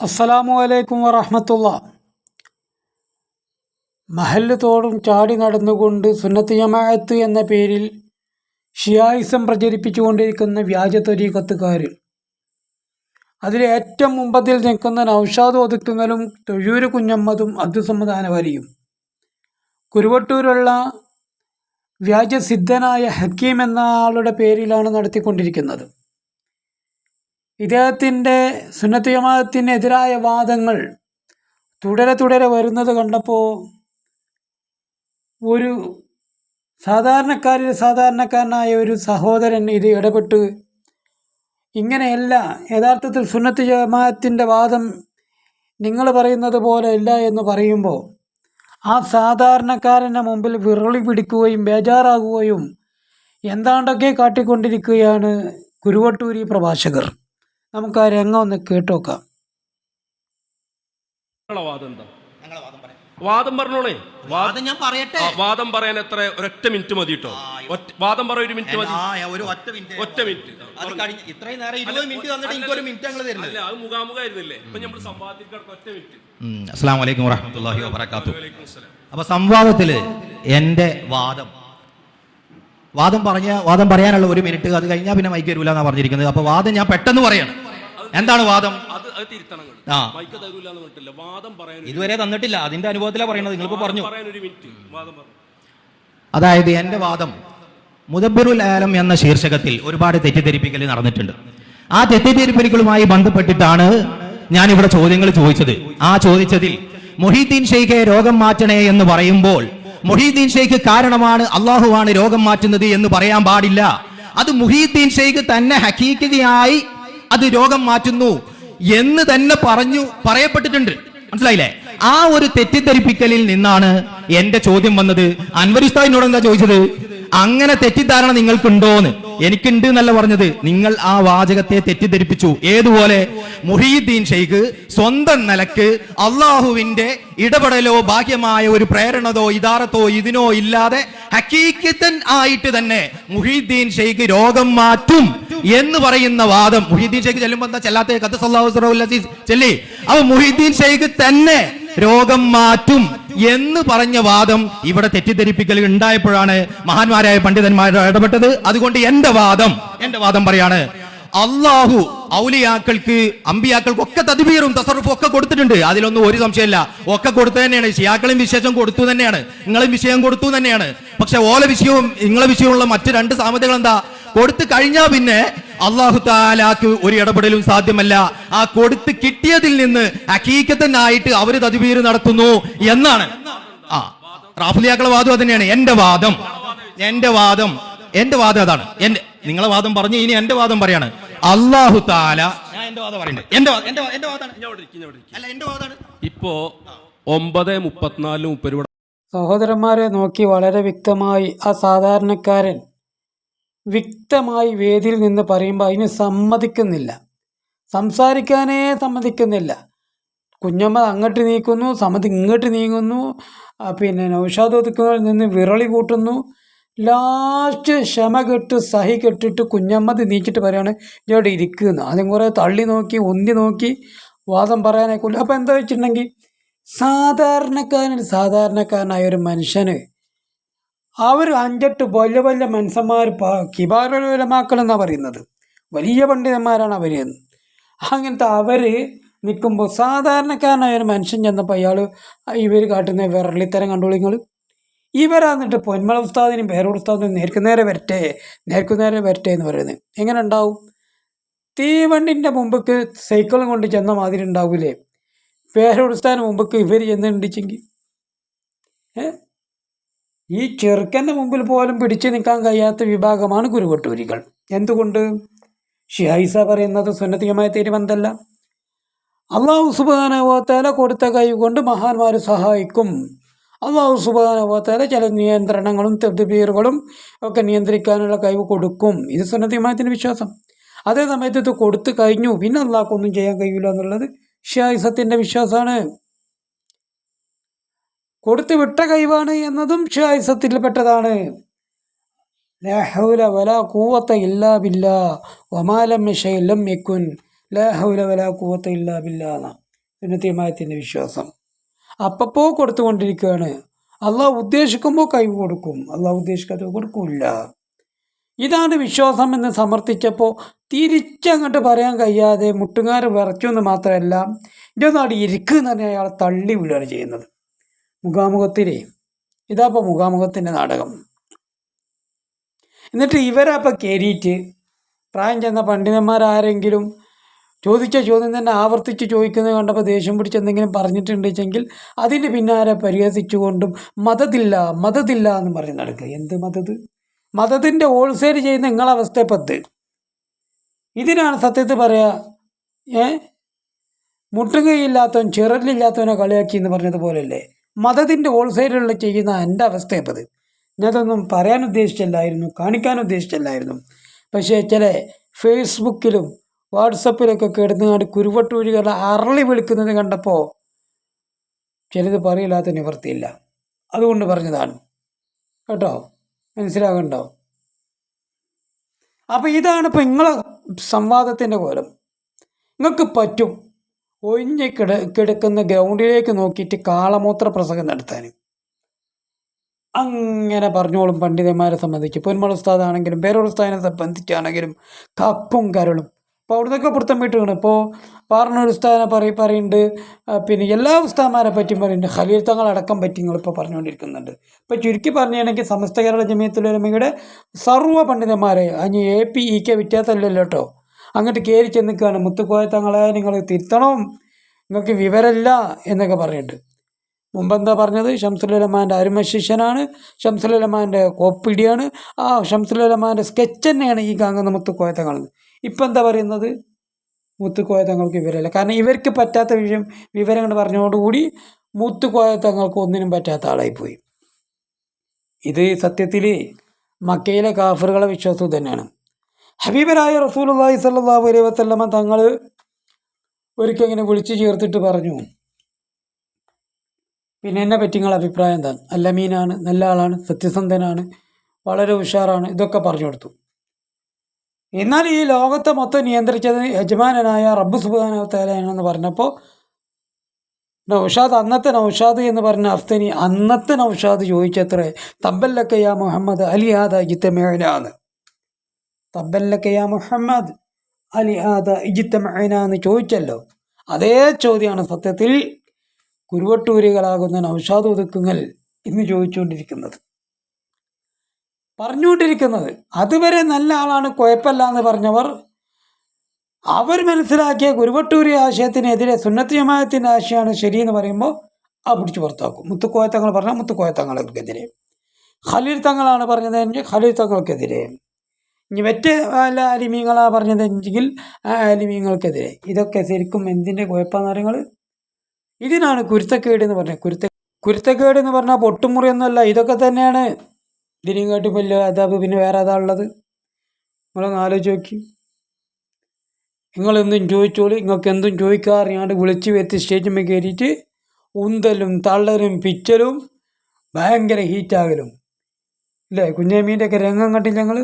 അസ്സലാമു അലൈക്കും വറഹമത്തുള്ള. മഹല്ല് തോടും ചാടി നടന്നുകൊണ്ട് സുന്നത്ത് ജമാഅത്ത് എന്ന പേരിൽ ഷിയായിസം പ്രചരിപ്പിച്ചുകൊണ്ടിരിക്കുന്ന വ്യാജ തൊരീക്കത്തുകാർ അതിലേറ്റവും മുമ്പത്തിൽ നിൽക്കുന്ന നൌഷാദ് ഒതുക്കങ്ങളും തൊഴൂര് കുഞ്ഞമ്മദും അബ്ദുസമ്മദാനവലിയും. കുരുവട്ടൂരുള്ള വ്യാജസിദ്ധനായ ഹക്കീം എന്ന ആളുടെ പേരിലാണ് നടത്തിക്കൊണ്ടിരിക്കുന്നത്. ഇദ്ദേഹത്തിന്റെ സുന്നത്ത് ജമാഅത്തിനെതിരായ വാദങ്ങൾ തുടരെ തുടരെ വരുന്നത് കണ്ടപ്പോൾ ഒരു സാധാരണക്കാരിൽ സാധാരണക്കാരനായ ഒരു സഹോദരൻ ഇത് ഇടപെട്ട് ഇങ്ങനെയല്ല യഥാർത്ഥത്തിൽ സുന്നത്ത് ജമാഅത്തിന്റെ വാദം നിങ്ങൾ പറയുന്നത് പോലെ ഇല്ല എന്ന് പറയുമ്പോൾ ആ സാധാരണക്കാരന്റെ മുമ്പിൽ വിറളി പിടിക്കുകയും ബേജാറാകുകയും എന്താണ്ടൊക്കെ കാട്ടിക്കൊണ്ടിരിക്കുകയാണ് കുരുവട്ടൂരി പ്രഭാഷകർ. നമുക്ക് ആ രംഗം ഒന്ന് കേട്ടോക്കാം. വാദം ഞങ്ങളെ വാദം പറയാം. വാദം പറഞ്ഞോളേ. വാദം ഞാൻ പറയട്ടെ? വാദം പറയാൻ എത്ര ഒരൊറ്റ മിനിറ്റ് മതി കേട്ടോ. വാദം പറയാൻ ഒരു മിനിറ്റ് മതി. ആ, ഒരു ഒറ്റ മിനിറ്റ്. ഒറ്റ മിനിറ്റ്. അത് കഴിഞ്ഞ് ഇത്രയും നേരം ഇരുപത് മിനിറ്റ് തന്നിട്ട് എനിക്ക് ഒരു മിനിറ്റ് ഞങ്ങൾ തരുന്നില്ല അല്ല അത് മുഖാമുഖായിരുന്നില്ലേ? ഇപ്പൊ നമ്മൾ സംവാദത്തിൽ ഒറ്റ മിനിറ്റ്. അസ്സാം വലൈക്കും വറഹമത്തല്ലാഹി വാബർക്കാത്തു. അപ്പൊ സംവാദത്തിൽ എന്റെ വാദം വാദം പറഞ്ഞ വാദം പറയാനുള്ള ഒരു മിനിറ്റ് അത് കഴിഞ്ഞാൽ പിന്നെ മൈക്ക് വരൂല എന്നാ പറഞ്ഞിരിക്കുന്നത്. അപ്പൊ വാദം ഞാൻ പെട്ടെന്ന് പറയാണ്. എന്താണ് വാദം? ആ. തരൂല ഇതുവരെ തന്നിട്ടില്ല. അതിന്റെ അനുഭവത്തിലാണ് പറയുന്നത് നിങ്ങളിപ്പോ പറഞ്ഞു. അതായത് എന്റെ വാദം മുദബിറുൽ ആലം എന്ന ശീർഷകത്തിൽ ഒരുപാട് തെറ്റിദ്ധരിപ്പിക്കൽ നടന്നിട്ടുണ്ട്. ആ തെറ്റിദ്ധരിപ്പിക്കലുമായി ബന്ധപ്പെട്ടിട്ടാണ് ഞാൻ ഇവിടെ ചോദ്യങ്ങൾ ചോദിച്ചത്. ആ ചോദിച്ചതിൽ മൊഹീദ്ദീൻ ഷെയ്ഖെ രോഗം മാറ്റണേ എന്ന് പറയുമ്പോൾ മൊഹീദ്ദീൻ ഷെയ്ഖ് കാരണമാണ് അള്ളാഹുവാണ് രോഗം മാറ്റുന്നത് എന്ന് പറയാൻ പാടില്ല. അത് മുഹീദ്ദീൻ ഷെയ്ഖ് തന്നെ ഹക്കീക്കതയായി അത് രോഗം മാറ്റുന്നു എന്ന് തന്നെ പറഞ്ഞു പറയപ്പെട്ടിട്ടുണ്ട്. മനസ്സിലായില്ലേ? ആ ഒരു തെറ്റിദ്ധരിപ്പിക്കലിൽ നിന്നാണ് എന്റെ ചോദ്യം വന്നത്. അൻവരിസ്താദിനോട് എന്താ ചോദിച്ചത്? അങ്ങനെ തെറ്റിദ്ധാരണ നിങ്ങൾക്കുണ്ടോന്ന്. എനിക്കുണ്ട് എന്നല്ല പറഞ്ഞത്. നിങ്ങൾ ആ വാചകത്തെ തെറ്റിദ്ധരിപ്പിച്ചു. ഏതുപോലെ? മുഹീദ്ദീൻ ഷെയ്ഖ് സ്വന്തം നിലയ്ക്ക് അള്ളാഹുവിന്റെ ഇടപെടലോ ബാഹ്യമായ ഒരു പ്രേരണതോ ഇതാറത്തോ ഇതിനോ ഇല്ലാതെ ഹക്കീക്കത്തൻ ആയിട്ട് തന്നെ മുഹീദ്ദീൻ ഷെയ്ഖ് രോഗം മാറ്റും എന്ന് പറയുന്ന വാദം. മുഹീദ്ദീൻ ഷെയ്ഖ് ചെല്ലുമ്പോ എന്താ ചെല്ലാത്ത? കത്ത് വസല്ലം ചെല്ലി? അപ്പൊ മുഹീദ്ദീൻ ഷെയ്ഖ് തന്നെ രോഗം മാറ്റും. എന്ന് പറഞ്ഞ വാദം ഇവിടെ തെറ്റിദ്ധരിപ്പിക്കൽ ഉണ്ടായപ്പോഴാണ് മഹാന്മാരായ പണ്ഡിതന്മാർ ഇടപെട്ടത്. അതുകൊണ്ട് എന്റെ വാദം എന്റെ വാദം പറയാണ്. അള്ളാഹു ഔലിയാക്കൾക്ക് അമ്പിയാക്കൾക്ക് ഒക്കെ തദ്ബീറും തസറുഫും ഒക്കെ കൊടുത്തിട്ടുണ്ട്. അതിലൊന്നും ഒരു സംശയമില്ല. ഒക്കെ കൊടുത്തു തന്നെയാണ്. ഷിയാക്കളും വിശേഷം കൊടുത്തു തന്നെയാണ്. നിങ്ങളും വിഷയം കൊടുത്തു തന്നെയാണ്. പക്ഷെ ഓല വിഷയവും നിങ്ങളെ വിഷയമുള്ള മറ്റു രണ്ട് സാമ്യതകൾ എന്താ കൊടുത്തു കഴിഞ്ഞാ പിന്നെ അള്ളാഹു താലാക്ക് ഒരു ഇടപെടലും സാധ്യമല്ല. ആ കൊടുത്ത് കിട്ടിയതിൽ നിന്ന് അക്കീക്കത്തനായിട്ട് അവർ തദ്ബീർ നടത്തുന്നു എന്നാണ്. ആ റാഫുലിയാക്കളെ വാദം അത് തന്നെയാണ് എന്റെ വാദം. എന്റെ വാദം. എന്റെ വാദം അതാണ്. എന്റെ നിങ്ങളെ വാദം പറഞ്ഞു ഇനി എന്റെ വാദം പറയാണ്. അള്ളാഹു താല ഞാൻ എന്റെ വാദം പറയുന്നത് എന്റെ വാദം എന്റെ വാദമാണ് ഞാൻ അവിടെ ഇരിക്കും, ഞാൻ അവിടെ ഇരിക്കും. അല്ല എന്റെ വാദമാണ് ഇപ്പോ ഒമ്പത് മുപ്പത്തിനാലും മുപ്പത് സഹോദരന്മാരെ നോക്കി വളരെ വ്യക്തമായി ആ സാധാരണക്കാരൻ വ്യക്തമായി വേദിയിൽ നിന്ന് പറയുമ്പോൾ അതിന് സമ്മതിക്കുന്നില്ല. സംസാരിക്കാനേ സമ്മതിക്കുന്നില്ല. കുഞ്ഞമ്മ അങ്ങോട്ട് നീക്കുന്നു സമ്മതി ഇങ്ങോട്ട് നീങ്ങുന്നു പിന്നെ നൗഷാദ് ഒതുക്കുന്നതിൽ നിന്ന് വിരളി കൂട്ടുന്നു. ലാസ്റ്റ് ക്ഷമ കെട്ട് സഹി കെട്ടിട്ട് കുഞ്ഞമ്മത് നീക്കിയിട്ട് പറയാണ് ഇവിടെ ഇരിക്കുന്നു. ആദ്യം കുറേ തള്ളി നോക്കി ഒന്തി നോക്കി വാദം പറയാനേക്കില്ല അപ്പോൾ എന്താ വെച്ചിട്ടുണ്ടെങ്കിൽ സാധാരണക്കാരൻ സാധാരണക്കാരനായ ഒരു മനുഷ്യന് അവർ അഞ്ചെട്ട് വലിയ വലിയ മനുഷ്യന്മാർ കിബാറുലമാക്കൾ എന്നാണ് പറയുന്നത്. വലിയ പണ്ഡിതന്മാരാണ് അവർ അങ്ങനത്തെ അവർ നിൽക്കുമ്പോൾ സാധാരണക്കാരനായ ഒരു മനുഷ്യൻ ചെന്നപ്പോൾ അയാൾ ഇവർ കാട്ടുന്ന വിരളിത്തരം കണ്ടോളൂ നിങ്ങൾ ഇവരാന്നിട്ട് പൊന്മള ഉസ്താദിനും പേരോട് ഉസ്താദിനും നേർക്കുനേരെ വരട്ടെ നേർക്കുനേരെ വരട്ടെ എന്ന് പറയുന്നത് എങ്ങനെ ഉണ്ടാവും? തീവണ്ടിന്റെ മുമ്പക്ക് സൈക്കിളും കൊണ്ട് ചെന്ന മാതിരി ഉണ്ടാവില്ലേ പേരോട് ഉസ്താദിന് മുമ്പക്ക് ഇവർ ചെന്നിട്ടുണ്ടെങ്കിൽ ഏ? ഈ ചെറുക്കന്റെ മുമ്പിൽ പോലും പിടിച്ചു നിൽക്കാൻ കഴിയാത്ത വിഭാഗമാണ് കുരുവട്ടൂരികൾ എന്തുകൊണ്ട്? ഷിഹൈസ പറയുന്നത് സുന്നതികമായ തീരുമാനമല്ല. അള്ളാഹു സുബാനവോത്തേല കൊടുത്ത കൈ കൊണ്ട് മഹാന്മാർ സഹായിക്കും. അള്ളാഹു സുബാനവോത്തേല ചില നിയന്ത്രണങ്ങളും തെതുപീറുകളും ഒക്കെ നിയന്ത്രിക്കാനുള്ള കഴിവ് കൊടുക്കും. ഇത് സുന്നത്തിയമായത്തിന്റെ വിശ്വാസം. അതേ സമയത്ത് ഇത് കൊടുത്തു കഴിഞ്ഞു. പിന്നെ അള്ളാഹ്ക്കൊന്നും ചെയ്യാൻ കഴിയില്ല എന്നുള്ളത് ഷിഹൈസത്തിന്റെ വിശ്വാസമാണ്. കൊടുത്തു വിട്ട കൈവാണ് എന്നതും ഷായിസത്തിൽപ്പെട്ടതാണ് ലാ ഹൗല വലാ കൂവത്ത ഇല്ലാ ബില്ലാ വമാലം യശൈ ലം യക്കുൻ. ലാ ഹൗല വലാ കൂവത്ത ഇല്ലാ ബില്ലാ എന്നാ സുന്നത്തിയമായത്തിന്റെ വിശ്വാസം. അപ്പപ്പോ കൊടുത്തുകൊണ്ടിരിക്കുകയാണ്. അള്ളാഹ് ഉദ്ദേശിക്കുമ്പോൾ കൈ കൊടുക്കും. അള്ളാഹ് ഉദ്ദേശിക്കാതെ കൊടുക്കില്ല. ഇതാണ് വിശ്വാസം എന്ന് സമർത്ഥിച്ചപ്പോൾ തിരിച്ചങ്ങോട്ട് പറയാൻ കഴിയാതെ മുട്ടുകാർ വിറച്ചു എന്ന് മാത്രമല്ല എന്റെ നാട് അയാൾ തള്ളി വിടുകയാണ് ചെയ്യുന്നത്. മുഖാമുഖത്തിലേ ഇതാപ്പോൾ മുഖാമുഖത്തിന്റെ നാടകം. എന്നിട്ട് ഇവരപ്പം കയറിയിട്ട് പ്രായം ചെന്ന പണ്ഡിതന്മാരാരെങ്കിലും ചോദിച്ച ചോദ്യം തന്നെ ആവർത്തിച്ച് ചോദിക്കുന്നത് കണ്ടപ്പോൾ ദേഷ്യം പിടിച്ച് എന്തെങ്കിലും പറഞ്ഞിട്ടുണ്ടെങ്കിൽ അതിന് പിന്നാലെ പരിഹസിച്ചുകൊണ്ടും മതത്തില്ല മതത്തില്ല എന്ന് പറഞ്ഞ് നടക്കുക. എന്ത് മതത്? മതത്തിന്റെ ഹോൾസെയിൽ ചെയ്യുന്ന നിങ്ങളെ അവസ്ഥ പത്ത് ഇതിനാണ് സത്യത്തിൽ പറയുക ഏ? മുട്ടുകയില്ലാത്തവൻ ചിറലില്ലാത്തവനെ കളിയാക്കി എന്ന് പറഞ്ഞതുപോലെയല്ലേ മതത്തിന്റെ ഹോൾസെയിലുള്ള ചെയ്യുന്ന എന്റെ അവസ്ഥയപ്പത് ഞാനതൊന്നും പറയാൻ ഉദ്ദേശിച്ചല്ലായിരുന്നു കാണിക്കാൻ ഉദ്ദേശിച്ചല്ലായിരുന്നു. പക്ഷേ ചില ഫേസ്ബുക്കിലും വാട്സപ്പിലൊക്കെ കിടന്നുകൊണ്ട് കുരുവട്ടൂരികളെ അറളി വിളിക്കുന്നത് കണ്ടപ്പോൾ ചിലത് പറയില്ലാത്ത നിവൃത്തിയില്ല. അതുകൊണ്ട് പറഞ്ഞതാണ്. കേട്ടോ? മനസ്സിലാകണ്ടോ അപ്പോൾ ഇതാണ് ഇപ്പോൾ നിങ്ങളെ സംവാദത്തിന്റെ കോലം. നിങ്ങൾക്ക് പറ്റും ഒഴിഞ്ഞ് കിട കിടക്കുന്ന ഗ്രൗണ്ടിലേക്ക് നോക്കിയിട്ട് കാളമൂത്ര പ്രസംഗം നടത്താൻ. അങ്ങനെ പറഞ്ഞോളും പണ്ഡിതന്മാരെ സംബന്ധിച്ച്. പൊന്മള ഉസ്താദാണെങ്കിലും പേരോട് ഉസ്താദിനെ സംബന്ധിച്ചാണെങ്കിലും കപ്പും കരളും. ഇപ്പോൾ അവിടുന്നൊക്കെ പിടുത്തം വിട്ടുകയാണ് ഇപ്പോൾ പാറനൂർ ഉസ്താദിനെ പറയും പറയുന്നുണ്ട് പിന്നെ എല്ലാ ഉസ്താദന്മാരെ പറ്റിയും പറയുന്നുണ്ട്. ഖലീൽ തങ്ങളടക്കം പറ്റി നിങ്ങളിപ്പോൾ പറഞ്ഞുകൊണ്ടിരിക്കുന്നുണ്ട്. ഇപ്പോൾ ചുരുക്കി പറഞ്ഞാണെങ്കിൽ സമസ്ത കേരള ജമിയത്തുലമയുടെ സർവ പണ്ഡിതന്മാരെ അതിന് എ പി ഇ കെ വ്യത്യാസമില്ലല്ലോ കേട്ടോ അങ്ങോട്ട് കയറി ചെന്നിക്കുകയാണ് മുത്തുക്കോയ തങ്ങളെ നിങ്ങൾ തിരുത്തണം നിങ്ങൾക്ക് വിവരമില്ല എന്നൊക്കെ പറഞ്ഞിട്ട്. മുമ്പെന്താ പറഞ്ഞത്? ഷംസുലമാന്റെ അരുമ ശിഷ്യനാണ് ഷംസുലമാന്റെ കോപ്പിടിയാണ് ആ ഷംസുലമാന്റെ സ്കെച്ച് തന്നെയാണ് ഈ കാണുന്ന മുത്തുക്കോയ ഇപ്പം എന്താ പറയുന്നത്? മുത്തുക്കോയ തങ്ങൾക്ക് വിവരമില്ല. കാരണം ഇവർക്ക് പറ്റാത്ത വിഷയം വിവരങ്ങൾ പറഞ്ഞതോടുകൂടി മുത്തുക്കോയ തങ്ങൾക്ക് ഒന്നിനും പറ്റാത്ത ആളായിപ്പോയി. ഇത് സത്യത്തിൽ മക്കയിലെ കാഫറുകളെ വിശ്വാസം തന്നെയാണ്. ഹബീബരായ റസൂലുള്ളാഹി സ്വല്ലല്ലാഹു അലൈഹി വസല്ലമ തങ്ങൾ ഒരിക്കൽ ഇങ്ങനെ വിളിച്ചു ചേർത്തിട്ട് പറഞ്ഞു പിന്നെ എന്നെ പറ്റി നിങ്ങളുടെ അഭിപ്രായം എന്താണ്? നല്ല മീനാണ് നല്ല ആളാണ് സത്യസന്ധനാണ് വളരെ ഉഷാറാണ് ഇതൊക്കെ പറഞ്ഞു കൊടുത്തു. എന്നാൽ ഈ ലോകത്തെ മൊത്തം നിയന്ത്രിച്ചത് യജമാനായ റബ്ബ് സുബാനവത്താലാണെന്ന് പറഞ്ഞപ്പോൾ നൗഷാദ് അന്നത്തെ നൗഷാദ് എന്ന് പറഞ്ഞ അഫ്തനി അന്നത്തെ നൗഷാദ് ചോദിച്ചത്രേ തമ്പല്ലക്കയ്യ മുഹമ്മദ് അലി ആദ ഇജിത്തമേനാന്ന് തബ്ബല്ലക്ക യാ മുഹമ്മദ് അലി ആദ ഇജിത്തമേനാന്ന് ചോദിച്ചല്ലോ. അതേ ചോദ്യമാണ് സത്യത്തിൽ കുരുവട്ടൂരികളാകുന്ന നൗഷാദ് ഒതുക്കുങ്ങൽ ഇന്ന് ചോദിച്ചുകൊണ്ടിരിക്കുന്നത്. പറഞ്ഞുകൊണ്ടിരിക്കുന്നത് അതുവരെ നല്ല ആളാണ് കുഴപ്പമില്ല എന്ന് പറഞ്ഞവർ അവർ മനസ്സിലാക്കിയ കുരുവട്ടൂരി ആശയത്തിനെതിരെ സുന്നത്ത് ജമാത്തിന്റെ ആശയമാണ് ശരിയെന്ന് പറയുമ്പോൾ ആ പിടിച്ച് പുറത്താക്കും. മുത്തുക്കോയത്തങ്ങൾ പറഞ്ഞാൽ മുത്തുക്കോയത്തങ്ങൾക്കെതിരെ. ഖലീൽ തങ്ങളാണ് പറഞ്ഞതെങ്കിൽ ഖലീൽ തങ്ങൾക്കെതിരെ. ഇനി മറ്റ് വല്ല അലിമീങ്ങളാ പറഞ്ഞതെങ്കിൽ ആ അലിമീങ്ങൾക്കെതിരെ. ഇതൊക്കെ ശരിക്കും എന്തിന്റെ കുഴപ്പമെന്ന് പറയുന്നത് ഇതിനാണ് കുരുത്തക്കേട് എന്ന് പറഞ്ഞത്. കുരുത്ത കുരുത്തക്കേട് എന്ന് പറഞ്ഞാൽ പൊട്ടുമുറി പൊട്ടുമുറിയൊന്നുമല്ല ഇതൊക്കെ തന്നെയാണ്. ഇതിനും കാട്ടി വലിയ അതാപ് പിന്നെ വേറെ അതാ ഉള്ളത്? നിങ്ങളൊന്ന് ആലോചിച്ച് നോക്കി. നിങ്ങളെന്തും ചോദിച്ചോളൂ. നിങ്ങൾക്ക് എന്തും ചോദിക്കാറിയാണ്ട് വിളിച്ച് വരുത്തി സ്റ്റേജിന്മേൽ കയറിയിട്ട് ഉന്തലും തള്ളലും പിച്ചലും ഭയങ്കര ഹീറ്റാകലും ഇല്ലേ? കുഞ്ഞാമീന്റെ ഒക്കെ രംഗം കണ്ടില്ല ഞങ്ങൾ